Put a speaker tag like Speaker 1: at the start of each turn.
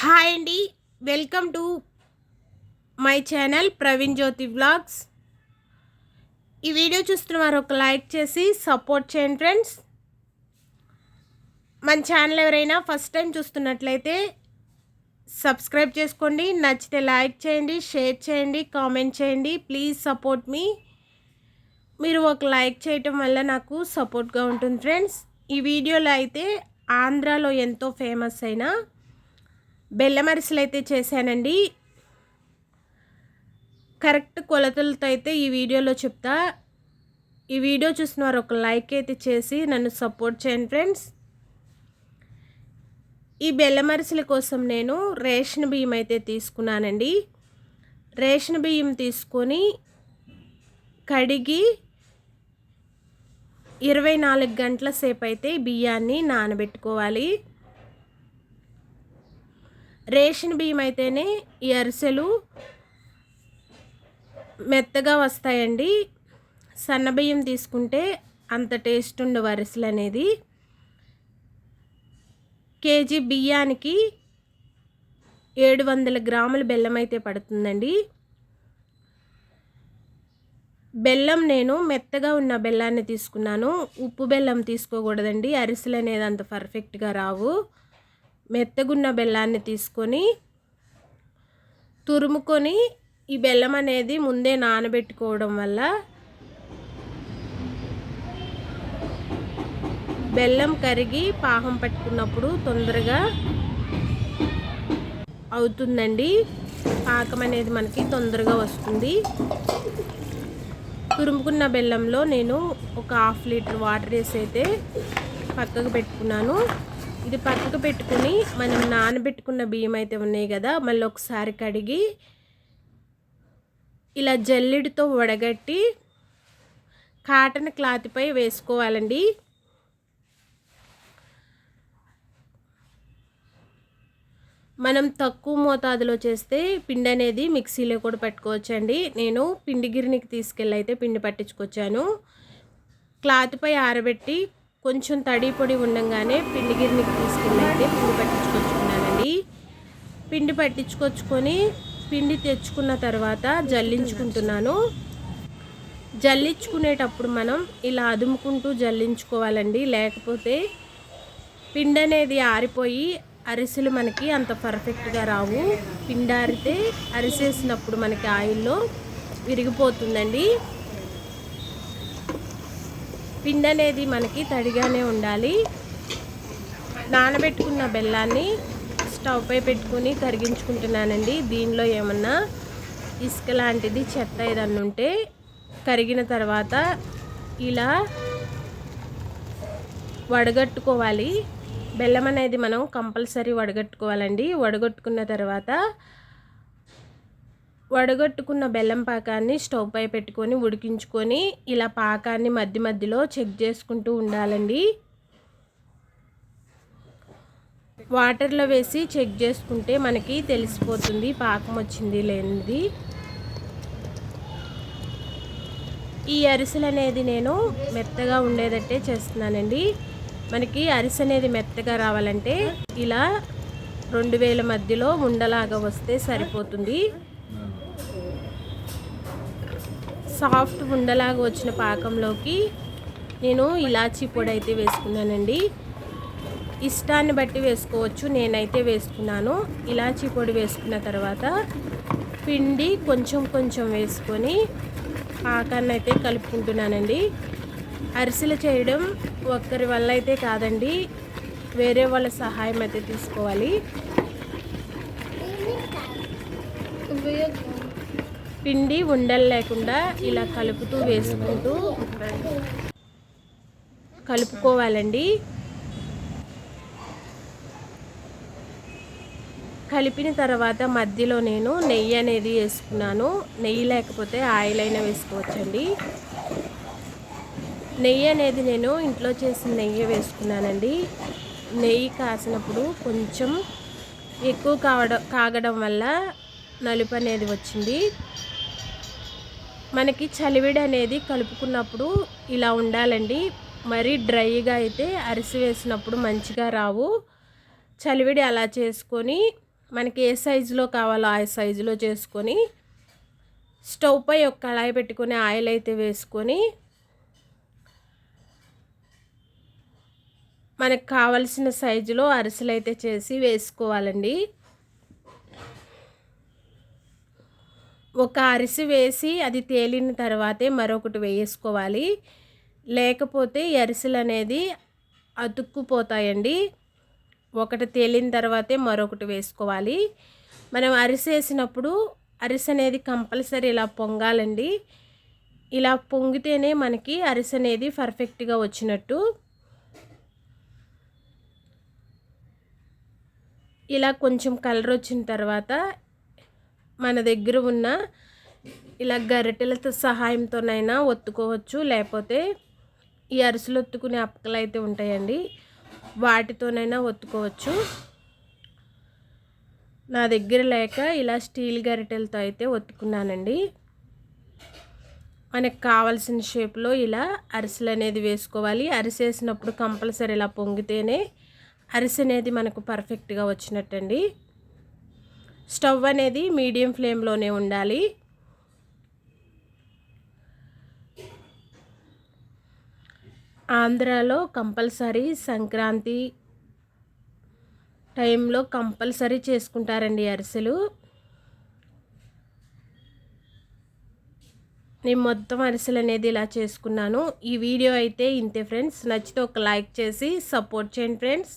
Speaker 1: Hi అండి. Welcome to my channel Praveen Jyothi blogs ఈ video చూస్తున్న వారు ఒక లైక్ చేసి సపోర్ట్ చేయండి ఫ్రెండ్స్. మన ఛానల్ ఎవరైనా ఫస్ట్ టైం చూస్తున్నట్లయితే సబ్స్క్రైబ్ చేసుకోండి నచ్చితే లైక్ చేయండి షేర్ చేయండి కామెంట్ చేయండి. Please support me. మీరు ఒక లైక్ చేయటం వల్ల నాకు సపోర్ట్గా ఉంటుంది ఫ్రెండ్స్. ఈ వీడియోలో అయితే ఆంధ్రాలో ఎంతో ఫేమస్ అయిన బెల్లం అరిసెలు అయితే చేశానండి. కరెక్ట్ కొలతలతో అయితే ఈ వీడియోలో చెప్తా. ఈ వీడియో చూసిన వారు ఒక లైక్ అయితే చేసి నన్ను సపోర్ట్ చేయండి ఫ్రెండ్స్. ఈ బెల్లమరిసెల కోసం నేను రేషన్ బియ్యం అయితే తీసుకున్నానండి. రేషన్ బియ్యం తీసుకొని కడిగి ఇరవై నాలుగు గంటల సేపు అయితే బియ్యాన్ని నానబెట్టుకోవాలి. రేషన్ బియ్యం అయితేనే ఈ అరిసెలు మెత్తగా వస్తాయండి. సన్న బియ్యం తీసుకుంటే అంత టేస్ట్ ఉండవు అరిసెలు అనేది కేజీ బియ్యానికి ఏడు వందల గ్రాముల బెల్లం అయితే పడుతుందండి. బెల్లం నేను మెత్తగా ఉన్న బెల్లాన్ని తీసుకున్నాను. ఉప్పు బెల్లం తీసుకోకూడదండి. అరిసెలు అనేది అంత పర్ఫెక్ట్గా రావు. మెత్తగున్న బెల్లాన్ని తీసుకొని తురుముకొని ఈ బెల్లం అనేది ముందే నానబెట్టుకోవడం వల్ల బెల్లం కరిగి పాహం పట్టుకున్నప్పుడు తొందరగా అవుతుందండి. పాకం అనేది మనకి తొందరగా వస్తుంది. తురుముకున్న బెల్లంలో నేను ఒక హాఫ్ లీటర్ వాటర్ వేసి అయితే పక్కకు పెట్టుకున్నాను. ఇది పక్కకు పెట్టుకుని మనం నానబెట్టుకున్న బియ్యం అయితే ఉన్నాయి కదా మళ్ళీ ఒకసారి కడిగి ఇలా జల్లెడితో వడగట్టి కాటన్ క్లాత్పై వేసుకోవాలండి. మనం తక్కువ మోతాదులో చేస్తే పిండి అనేది మిక్సీలో కూడా పెట్టుకోవచ్చండి. నేను పిండి గిరినికి తీసుకెళ్ళి అయితే పిండి పట్టించుకొచ్చాను. క్లాత్పై ఆరబెట్టి కొంచెం తడి పొడి ఉండగానే పిండి గిన్నెకి తీసుకెళ్ళి అయితే పిండి పట్టించుకొచ్చుకున్నానండి. పిండి పట్టించుకొచ్చుకొని పిండి తెచ్చుకున్న తర్వాత జల్లించుకుంటున్నాను. జల్లించుకునేటప్పుడు మనం ఇలా అదుముకుంటూ జల్లించుకోవాలండి. లేకపోతే పిండి అనేది ఆరిపోయి అరిసెలు మనకి అంత పర్ఫెక్ట్గా రావు. పిండారితే అరిసేసినప్పుడు మనకి ఆయిల్లో విరిగిపోతుందండి. పిండి అనేది మనకి తడిగానే ఉండాలి. నానబెట్టుకున్న బెల్లాన్ని స్టవ్ పై పెట్టుకుని కరిగించుకుంటున్నానండి. దీనిలో ఏమన్నా ఇసుక లాంటిది చెత్త ఏదన్నా ఉంటే కరిగిన తర్వాత ఇలా వడగట్టుకోవాలి. బెల్లం అనేది మనం కంపల్సరీ వడగట్టుకోవాలండి. వడగట్టుకున్న తర్వాత వడగొట్టుకున్న బెల్లం పాకాన్ని స్టవ్ పై పెట్టుకొని ఉడికించుకొని ఇలా పాకాన్ని మధ్య మధ్యలో చెక్ చేసుకుంటూ ఉండాలండి. వాటర్లో వేసి చెక్ చేసుకుంటే మనకి తెలిసిపోతుంది పాకం వచ్చింది లేనిది. ఈ అరిసెలు అనేది నేను మెత్తగా ఉండేటట్టే చేస్తున్నానండి. మనకి అరిసె అనేది మెత్తగా రావాలంటే ఇలా రెండు వేల మధ్యలో ఉండలాగా వస్తే సరిపోతుంది. సాఫ్ట్ ఉండలాగా వచ్చిన పాకంలోకి నేను ఇలాచీ పొడి అయితే వేసుకున్నానండి. ఇష్టాన్ని బట్టి వేసుకోవచ్చు నేనైతే వేసుకున్నాను ఇలాచీ పొడి వేసుకున్న తర్వాత పిండి కొంచెం కొంచెం వేసుకొని పాకాన్ని అయితే కలుపుకుంటున్నానండి. అరిసెలు చేయడం ఒక్కరి వల్ల అయితే కాదండి వేరే వాళ్ళ సహాయం అయితే తీసుకోవాలి. పిండి ఉండలు లేకుండా ఇలా కలుపుతూ వేసుకుంటూ కలుపుకోవాలండి. కలిపిన తర్వాత మధ్యలో నేను నెయ్యి అనేది వేసుకున్నాను. నెయ్యి లేకపోతే ఆయిల్ అయినా వేసుకోవచ్చండి. నెయ్యి అనేది నేను ఇంట్లో చేసిన నెయ్యి వేసుకున్నానండి. నెయ్యి కాసినప్పుడు కొంచెం ఎక్కువ కావడం కాగడం వల్ల నలుపు అనేది వచ్చింది. మనకి చలివిడి అనేది కలుపుకున్నప్పుడు ఇలా ఉండాలండి. మరీ డ్రైగా అయితే అరిసి వేసినప్పుడు మంచిగా రావు. చలివిడి అలా చేసుకొని మనకి ఏ సైజులో కావాలో ఆ సైజులో చేసుకొని స్టవ్ పై ఒక కళాయి పెట్టుకొని ఆయిల్ అయితే వేసుకొని మనకు కావలసిన సైజులో అరిసెలు అయితే చేసి వేసుకోవాలండి. ఒక అరిసి వేసి అది తేలిన తర్వాతే మరొకటి వేసుకోవాలి లేకపోతే అరిసెలు అనేది అతుక్కుపోతాయండి. ఒకటి తేలిన తర్వాతే మరొకటి వేసుకోవాలి. మనం అరిసేసినప్పుడు అరిసె అనేది కంపల్సరీ ఇలా పొంగాలండి. ఇలా పొంగితేనే మనకి అరిసె అనేది పర్ఫెక్ట్గా వచ్చినట్టు. ఇలా కొంచెం కలర్ వచ్చిన తర్వాత మన దగ్గర ఉన్న ఇలా గరిటెలతో సహాయంతోనైనా ఒత్తుకోవచ్చు. లేకపోతే ఈ అరిసెలు ఒత్తుకునే అప్పకలు అయితే ఉంటాయండి. వాటితోనైనా ఒత్తుకోవచ్చు. నా దగ్గర లేక ఇలా స్టీల్ గరిటెలతో అయితే ఒత్తుకున్నానండి. మనకు కావాల్సిన షేప్లో ఇలా అరిసెలు అనేది వేసుకోవాలి. అరిసేసినప్పుడు కంపల్సరీ ఇలా పొంగితేనే అరిసె అనేది మనకు పర్ఫెక్ట్గా వచ్చినట్టండి. స్టవ్ అనేది మీడియం ఫ్లేమ్లోనే ఉండాలి. ఆంధ్రాలో కంపల్సరీ సంక్రాంతి టైంలో కంపల్సరీ చేసుకుంటారండి అరిసెలు. నేను మొత్తం అరిసెలు అనేది ఇలా చేసుకున్నాను. ఈ వీడియో అయితే ఇంతే ఫ్రెండ్స్. నచ్చితే ఒక లైక్ చేసి సపోర్ట్ చేయండి ఫ్రెండ్స్.